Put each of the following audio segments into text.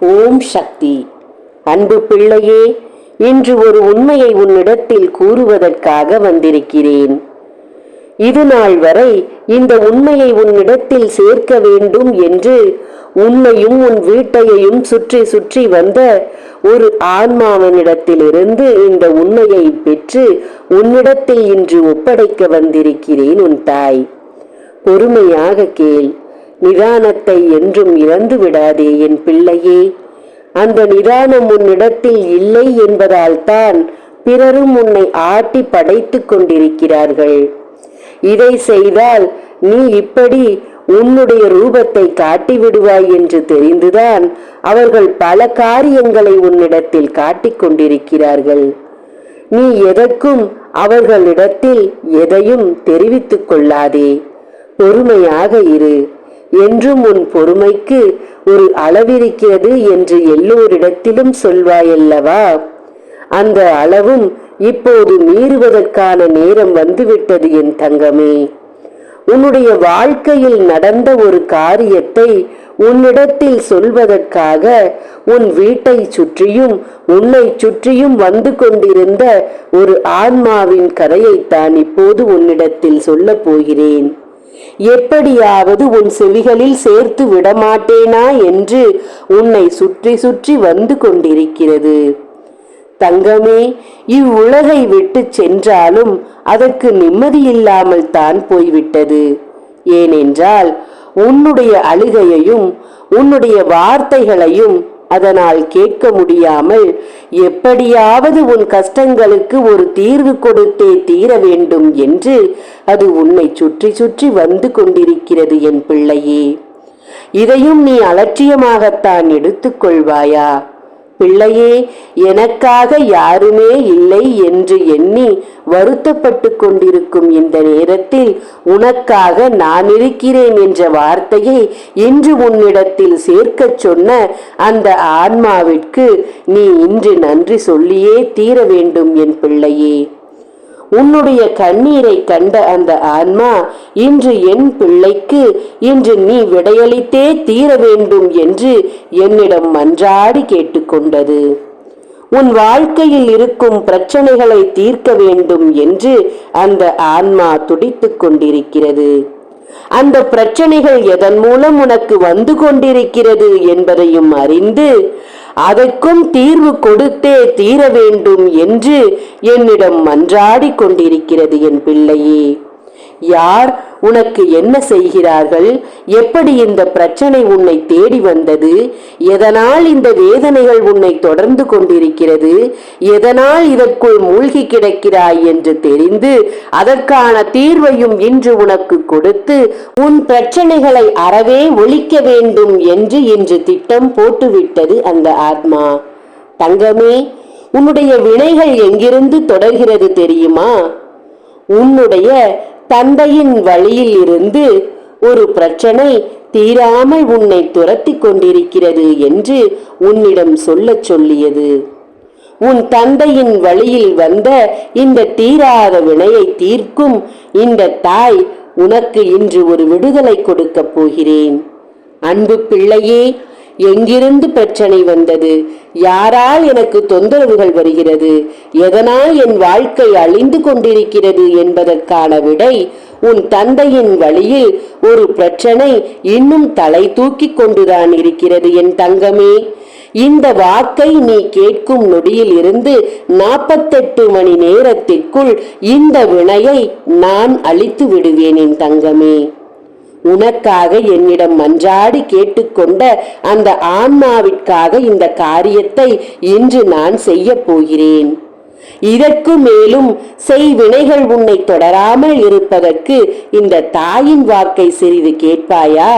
ஓம் சக்தி. அன்பு பிள்ளையே இன்று ஒரு உண்மையை உன்னிடத்தில் கூறுவதற்காக வந்திருக்கிறேன். இது நாள் வரை இந்த உண்மையை உன்னிடத்தில் சேர்க்க வேண்டும் என்று உன்னையும் உன் வீட்டையையும் சுற்றி சுற்றி வந்த ஒரு ஆன்மாவனிடத்திலிருந்து இந்த உண்மையை பெற்று உன்னிடத்தில் இன்று ஒப்படைக்க வந்திருக்கிறேன் உன் தாய். பொறுமையாக கேள். நிதானத்தை என்றும் இழந்து விடாதே என் பிள்ளையே. அந்த நிதானம் உன்னிடத்தில் இல்லை என்பதால் தான் பிறரும் உன்னை ஆட்டி படைத்துக் கொண்டிருக்கிறார்கள். இதை செய்தால் நீ இப்படி உன்னுடைய ரூபத்தை காட்டி விடுவாய் என்று தெரிந்துதான் அவர்கள் பல காரியங்களை உன்னிடத்தில் காட்டிக் கொண்டிருக்கிறார்கள். நீ எதற்கும் அவர்களிடத்தில் எதையும் தெரிவித்துக் கொள்ளாதே. பொறுமையாக இரு. என்றும் உன் பொறுமைக்கு ஒரு அளவிருக்கிறது என்று எல்லோரிடத்திலும் சொல்வாயல்லவா? அந்த அளவும் இப்போது மீறுவதற்கான நேரம் வந்துவிட்டது என் தங்கமே. உன்னுடைய வாழ்க்கையில் நடந்த ஒரு காரியத்தை உன்னிடத்தில் சொல்வதற்காக உன் வீட்டை சுற்றியும் உன்னை சுற்றியும் வந்து கொண்டிருந்த ஒரு ஆன்மாவின் கதையைத்தான் இப்போது உன்னிடத்தில் சொல்லப் போகிறேன். எப்படியாவது உன் செவிகளில் சேர்த்து விடமாட்டேனா என்று உன்னை சுற்றி சுற்றி வந்து கொண்டிருக்கிறது. தங்கமே இவ்வுலகை விட்டு சென்றாலும் அதற்கு நிம்மதியில்லாமல் தான் போய்விட்டது. ஏனென்றால் உன்னுடைய அழுகையையும் உன்னுடைய வார்த்தைகளையும் அதனால் கேட்க முடியாமல் எப்படியாவது உன் கஷ்டங்களுக்கு ஒரு தீர்வு கொடுத்தே தீர வேண்டும் என்று அது உன்னை சுற்றி சுற்றி வந்து கொண்டிருக்கிறது என் பிள்ளையே. இதையும் நீ அலட்சியமாகத்தான் எடுத்துக்கொள்வாயா? பிள்ளையே எனக்காக யாருமே இல்லை என்று எண்ணி வருத்தப்பட்டு கொண்டிருக்கும் இந்த நேரத்தில் உனக்காக நான் இருக்கிறேன் என்ற வார்த்தையை இன்று உன்னிடத்தில் சேர்க்கச் சொன்ன அந்த ஆன்மாவிற்கு நீ இன்று நன்றி சொல்லியே தீர வேண்டும் என் பிள்ளையே. உன்னுடைய கண்ணீரை கண்ட அந்த ஆன்மா இன்று என் பிள்ளைக்கு இன்று நீ விடையளித்தே தீர வேண்டும் என்று என்னிடம் மன்றாடி கேட்டுக்கொண்டது. உன் வாழ்க்கையில் இருக்கும் பிரச்சனைகளை தீர்க்க வேண்டும் என்று அந்த ஆன்மா துடித்துக் கொண்டிருக்கிறது. அந்த பிரச்சனைகள் எதன் மூலம் உனக்கு வந்து கொண்டிருக்கிறது என்பதையும் அறிந்து அதற்கும் தீர்வு கொடுத்தே தீர வேண்டும் என்று என்னிடம் மன்றாடி கொண்டிருக்கிறது என் பிள்ளையே. யார் உனக்கு என்ன செய்கிறார்கள்? எப்படி இந்த பிரச்சனை உன்னை தேடி வந்தது? எதனால் இந்த வேதனைகள் உன்னை தொடர்ந்து கொண்டிருக்கிறது? எதனால் இதற்குள் மூழ்கி கிடக்கிறாய் என்று தெரிந்து அதற்கான தீர்வையும் இன்று உனக்கு கொடுத்து உன் பிரச்சனைகளை அறவே ஒழிக்க வேண்டும் என்று இன்று திட்டம் போட்டுவிட்டது அந்த ஆத்மா. தங்கமே உன்னுடைய வினைகள் எங்கிருந்து தொடர்கிறது தெரியுமா? உன்னுடைய தந்தையின் வழியில் இருந்து ஒரு பிரச்சனை தீராமல் உன்னை துரத்தி கொண்டிருக்கிறது என்று உன்னிடம் சொல்லச் சொல்லியது. உன் தந்தையின் வழியில் வந்த இந்த தீராத வினையை தீர்க்கும் இந்த தாய் உனக்கு இன்று ஒரு விடுதலை கொடுக்கப் போகிறேன். அன்பு பிள்ளையே எங்கிருந்து பிரச்சனை வந்தது? யாரால் எனக்கு தொந்தரவுகள் வருகிறது? எதனால் என் வாழ்க்கை அழிந்து கொண்டிருக்கிறது என்பதற்கான விடை உன் தந்தையின் வழியில் ஒரு பிரச்சனை இன்னும் தலை தூக்கி கொண்டுதான் இருக்கிறது என் தங்கமே. இந்த வாக்கை நீ கேட்கும் நொடியில் இருந்து நாற்பத்தெட்டு மணி நேரத்திற்குள் இந்த வினையை நான் அழித்து விடுவேன் என் தங்கமே. உனக்காக என்னிடம் மன்றாடி கேட்டுக்கொண்ட அந்த ஆன்மாவிற்காக இந்த காரியத்தை இன்று நான் செய்ய போகிறேன். இதற்கு மேலும் செய்வினைகள் உன்னை தொடராமல் இருப்பதற்கு இந்த தாயின் வாக்கை சிறிது கேட்பாயா?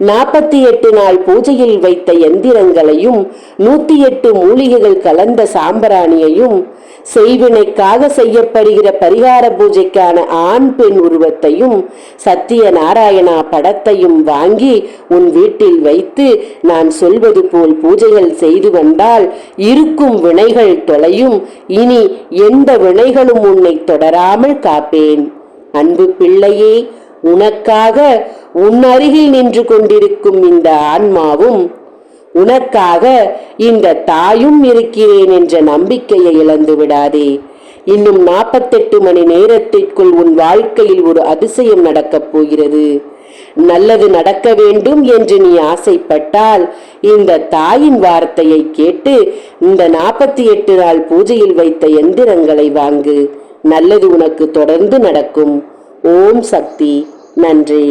நாற்பத்தி எட்டு நாள் பூஜையில் வைத்த எந்திரங்களையும் நூத்தி எட்டு மூலிகைகள் கலந்த சாம்பிராணியையும் செய்வினைக்காக செய்யப்படுகிற பரிகார பூஜைக்கான ஆண் பெண் உருவத்தையும் சத்திய நாராயணா படத்தையும் வாங்கி உன் வீட்டில் வைத்து நான் சொல்வது போல் பூஜைகள் செய்து வந்தால் இருக்கும் வினைகள் தொலையும். இனி எந்த வினைகளும் உன்னை தொடராமல் காப்பேன். அன்பு பிள்ளையே உனக்காக உன் அருகில் நின்று கொண்டிருக்கும் இந்த ஆன்மாவும் உனக்காக இந்த தாயும் இருக்கிறேன் என்ற நம்பிக்கையை இழந்து விடாதே. இன்னும் நாற்பத்தெட்டு மணி நேரத்திற்குள் உன் வாழ்க்கையில் ஒரு அதிசயம் நடக்கப் போகிறது. நல்லது நடக்க வேண்டும் என்று நீ ஆசைப்பட்டால் இந்த தாயின் வார்த்தையை கேட்டு இந்த நாற்பத்தி எட்டு நாள் பூஜையில் வைத்த எந்திரங்களை வாங்கு. நல்லது உனக்கு தொடர்ந்து நடக்கும். ஓம் சக்தி. நன்றி.